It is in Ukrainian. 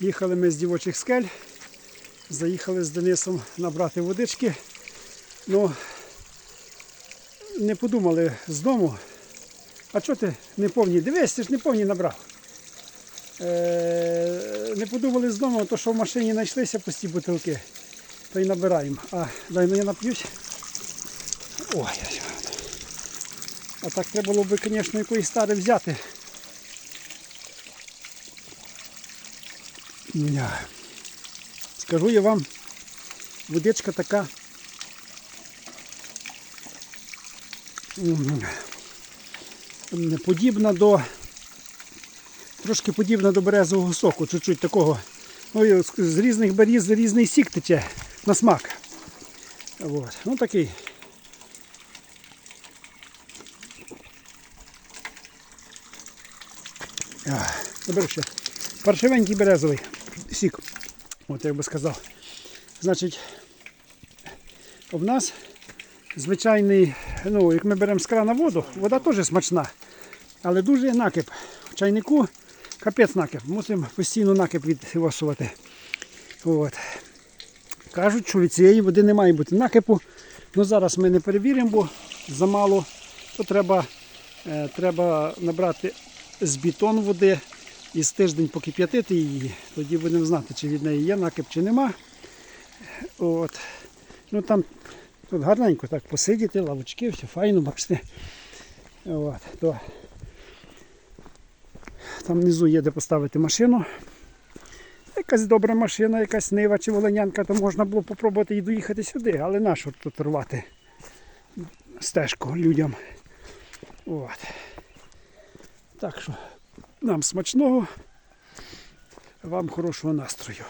Їхали ми з дівочих скель, заїхали з Денисом набрати водички. Ну, не подумали з дому. А чого ти не повні? Дивись, ти ж не повні набрав. Е, не подумали з дому, то що в машині знайшлися пусті бутилки, то й набираємо. А дай я нап'юсь. Ой. А так треба було б, звісно, якоїсь старе взяти. Скажу я вам, водичка така. Подібна до. Трошки подібна до березового соку, чуть-чуть такого. З- з різних беріз різний сік тече на смак. От. Ну такий. Добре ще. Паршивенький березовий сік. От як би сказав. Значить, в нас звичайний, ну, як ми беремо з крана воду, вода теж смачна, але дуже накип. В чайнику капець накип. Мусимо постійно накип відвосувати. От. Кажуть, що від цієї води не має бути накипу. Ну зараз ми не перевіримо, бо замало. То треба, е, треба набрати з бетон води і з тиждень покип'ятити її. Тоді будемо знати, чи від неї є накип, чи нема. От. Ну там тут гарненько так посидіти, лавочки, все файно, бачите. От, то. Там внизу є де поставити машину. Якась добра машина, якась нива чи волонянка, то можна було попробувати і доїхати сюди, але нащо тут рвати стежку людям. От. Так що нам смачного, вам хорошого настрою.